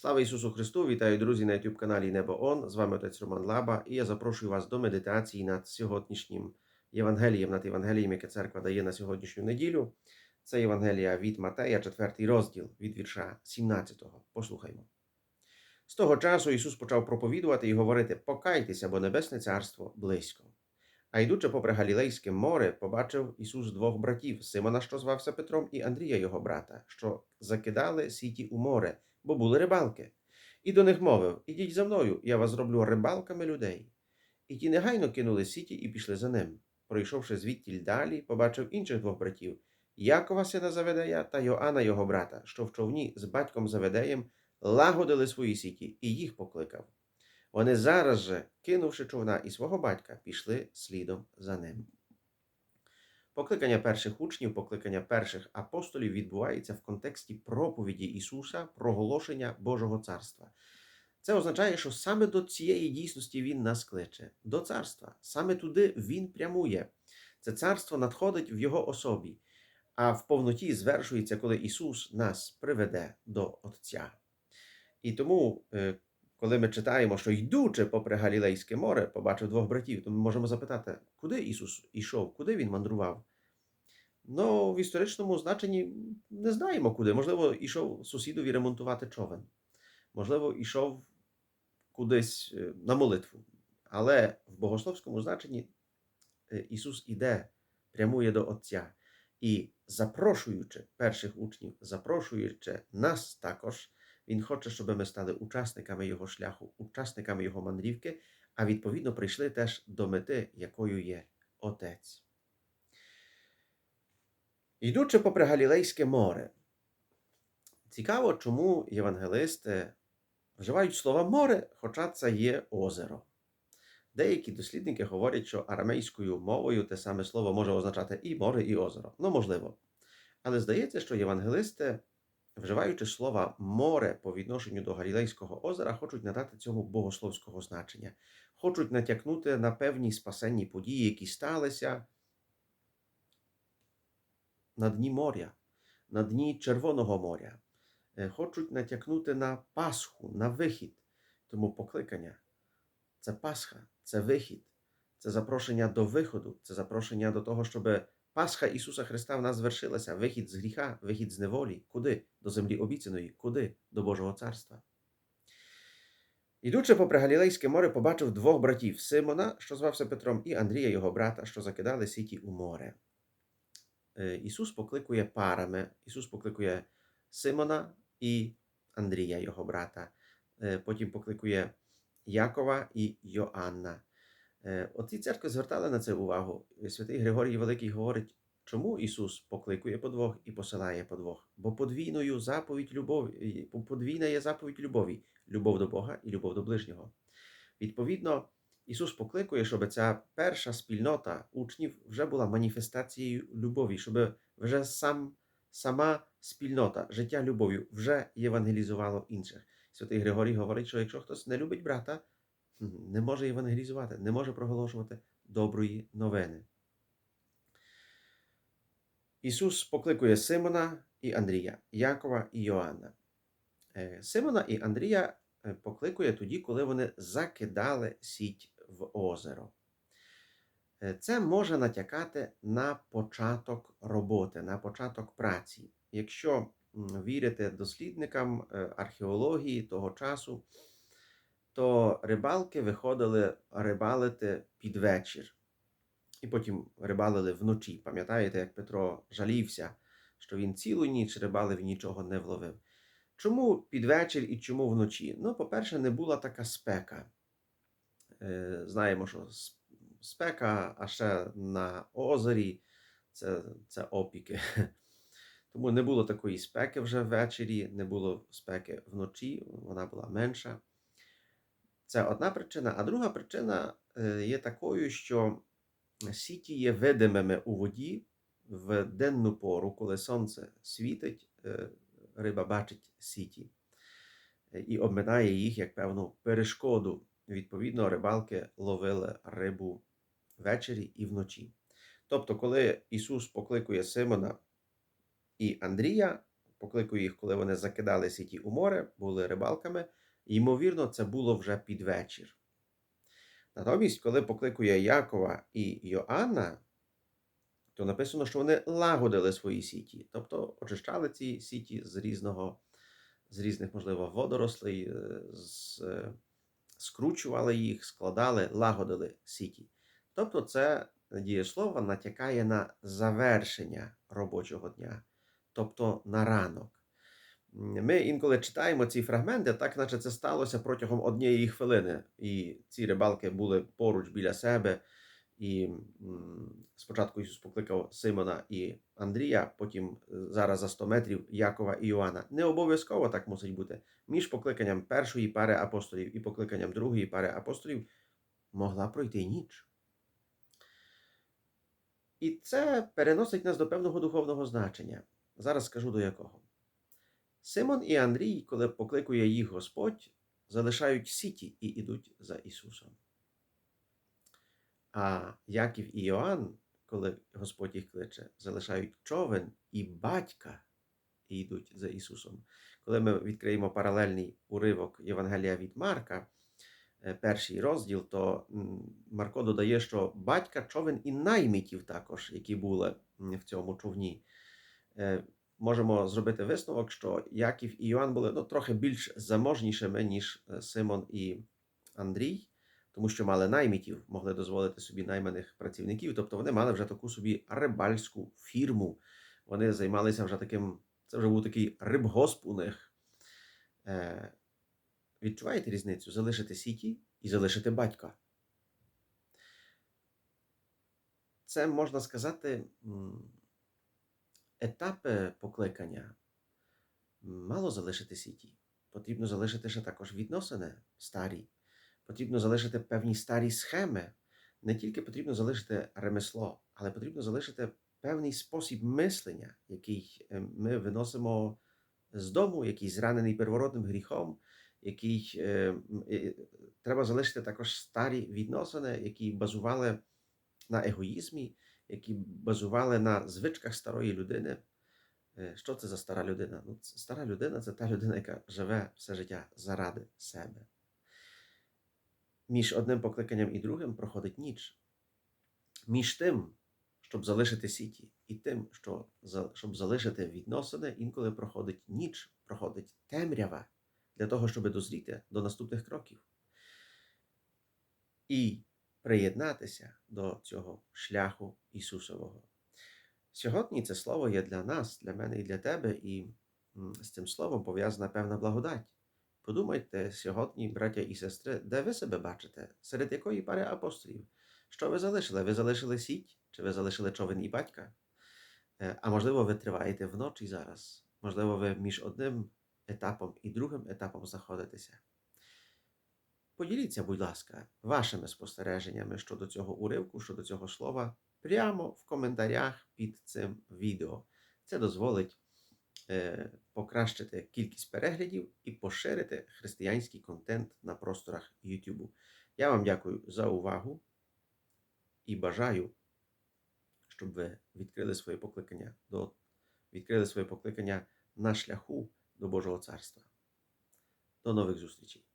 Слава Ісусу Христу! Вітаю, друзі, на youtube каналі Небо Он. З вами отець Роман Лаба, і я запрошую вас до медитації над сьогоднішнім Євангелієм, над Євангелієм, яке церква дає на сьогоднішню неділю. Це Євангелія від Матея, 4 розділ від вірша 17. Послухаймо. З того часу Ісус почав проповідувати і говорити: Покайтеся, бо Небесне Царство близько. А йдучи попри Галілейське море, побачив Ісус двох братів Симона, що звався Петром, і Андрія, його брата, що закидали сіті у море, бо були рибалки. І до них мовив: Ідіть за мною, я вас зроблю рибалками людей. І ті негайно кинули сіті і пішли за ним. Пройшовши звідтіль далі, побачив інших двох братів Якова, сина Заведея, та Йоанна, його брата, що в човні з батьком Заведеєм лагодили свої сіті, і їх покликав. Вони зараз же, кинувши човна і свого батька, пішли слідом за ним. Покликання перших учнів, покликання перших апостолів відбувається в контексті проповіді Ісуса, проголошення Божого царства. Це означає, що саме до цієї дійсності Він нас кличе, до царства. Саме туди Він прямує. Це царство надходить в Його особі, а в повноті звершується, коли Ісус нас приведе до Отця. І тому, е, коли ми читаємо, що йдучи попри Галілейське море, побачив двох братів, то ми можемо запитати, куди Ісус ішов, куди Він мандрував? Ну, в історичному значенні не знаємо куди. Можливо, ішов сусідові ремонтувати човен, можливо, ішов кудись е, на молитву. Але в богословському значенні е, Ісус іде, прямує до Отця. І запрошуючи перших учнів, запрошуючи нас також, Він хоче, щоб ми стали учасниками Його шляху, учасниками Його мандрівки, а відповідно прийшли теж до мети, якою є Отець. Йдучи попри Галілейське море, цікаво, чому євангелисти вживають слова море, хоча це є озеро. Деякі дослідники говорять, що арамейською мовою те саме слово може означати і море, і озеро. Ну, можливо. Але здається, що євангелисти, вживаючи слова море по відношенню до Галілейського озера, хочуть надати цьому богословського значення, хочуть натякнути на певні спасенні події, які сталися на дні моря, на дні Червоного моря. Е, Хочуть натякнути на Пасху, на вихід. Тому покликання це Пасха, це вихід, це запрошення до виходу, це запрошення до того, щоб Пасха Ісуса Христа в нас звершилася, вихід з гріха, вихід з неволі. Куди? До землі обіцяної, куди? До Божого царства. Ідучи попри Галілейське море, побачив двох братів Симона, що звався Петром, і Андрія, його брата, що закидали сіті у море. Е, Ісус покликує парами. Ісус покликує Симона і Андрія, його брата. Е, Потім покликує Якова і Йоанна. Е, Оці церкви звертали на це увагу. Святий Григорій Великий говорить, чому Ісус покликує по двох і посилає по двох. Бо подвійною заповідь любові, подвійна є заповідь любові, любов до Бога і любов до ближнього. Відповідно, Ісус покликує, щоб ця перша спільнота учнів вже була маніфестацією любові, щоб вже сам, сама спільнота життя любов'ю вже євангелізувало інших. Святий Григорій говорить, що якщо хтось не любить брата, не може євангелізувати, не може проголошувати доброї новини. Ісус покликує Симона і Андрія, Якова і Йоанна. Е, Симона і Андрія е, покликує тоді, коли вони закидали сіть в озеро. Е, Це може натякати на початок роботи, на початок праці. Якщо вірити дослідникам е, археології того часу, то рибалки виходили рибалити під вечір. І потім рибалили вночі. Пам'ятаєте, як Петро жалівся, що він цілу ніч рибалив і нічого не вловив. Чому під вечір і чому вночі? Ну, по-перше, не була така спека. Е, Знаємо, що спека, а ще на озері це, це опіки. Тому не було такої спеки вже ввечері, не було спеки вночі, вона була менша. Це одна причина. А друга причина е, є такою, що сіті є видимими у воді в денну пору, коли сонце світить, е, риба бачить сіті і обминає їх як певну перешкоду. Відповідно, рибалки ловили рибу ввечері і вночі. Тобто, коли Ісус покликує Симона і Андрія, покликую їх, коли вони закидали сіті у море, були рибалками. Ймовірно, це було вже під вечір. Натомість, коли покликує Якова і Йоанна, то написано, що вони лагодили свої сіті, тобто очищали ці сіті з різного, з різних, можливо, водорослей, з, скручували їх, складали, лагодили сіті. Тобто, це дієслово натякає на завершення робочого дня, тобто на ранок. Ми інколи читаємо ці фрагменти, так наче це сталося протягом однієї хвилини. І ці рибалки були поруч біля себе. І спочатку Ісус покликав Симона і Андрія, потім е, зараз за 100 метрів Якова і Іоанна. Не обов'язково так мусить бути. Між покликанням першої пари апостолів і покликанням другої пари апостолів могла пройти ніч. І це переносить нас до певного духовного значення. Зараз скажу до якого. Симон і Андрій, коли покликує їх Господь, залишають сіті і йдуть за Ісусом. А Яків і Йоанн, коли Господь їх кличе, залишають човен і батька і йдуть за Ісусом. Коли ми відкриємо паралельний уривок Євангелія від Марка, е, перший розділ, то Марко додає, що батька човен і наймитів також, які були в цьому човні. Е, Можемо зробити висновок, що Яків і Йоанн були ну, трохи більш заможнішими, ніж е, Симон і Андрій, тому що мали наймітів, могли дозволити собі найманих працівників, тобто вони мали вже таку собі рибальську фірму. Вони займалися вже таким, це вже був такий рибгосп у них. Е, відчуваєте різницю? Залишити сіті і залишити батька. Це можна сказати. етапи покликання мало залишити сіті. Потрібно залишити ще також відносини старі. Потрібно залишити певні старі схеми. Не тільки потрібно залишити ремесло, але потрібно залишити певний спосіб мислення, який е, ми виносимо з дому, який зранений первородним гріхом, який е, е, треба залишити також старі відносини, які базували на егоїзмі, які базували на звичках старої людини. Е, Що це за стара людина? Ну, стара людина це та людина, яка живе все життя заради себе. Між одним покликанням і другим проходить ніч. Між тим, щоб залишити сіті, і тим, що, щоб залишити відносини, інколи проходить ніч, проходить темрява для того, щоб дозріти до наступних кроків. І приєднатися до цього шляху Ісусового. Сьогодні це слово є для нас, для мене і для тебе, і з цим словом пов'язана певна благодать. Подумайте сьогодні, браття і сестри, де ви себе бачите, серед якої пари апостолів? Що ви залишили? Ви залишили сіть? Чи ви залишили човен і батька? Е, А можливо, ви триваєте вночі зараз. Можливо, ви між одним етапом і другим етапом знаходитеся. Поділіться, будь ласка, вашими спостереженнями щодо цього уривку, щодо цього слова, прямо в коментарях під цим відео. Це дозволить покращити кількість переглядів і поширити християнський контент на просторах YouTube. Я вам дякую за увагу і бажаю, щоб ви відкрили своє покликання до відкрили своє покликання на шляху до Божого Царства. До нових зустрічей!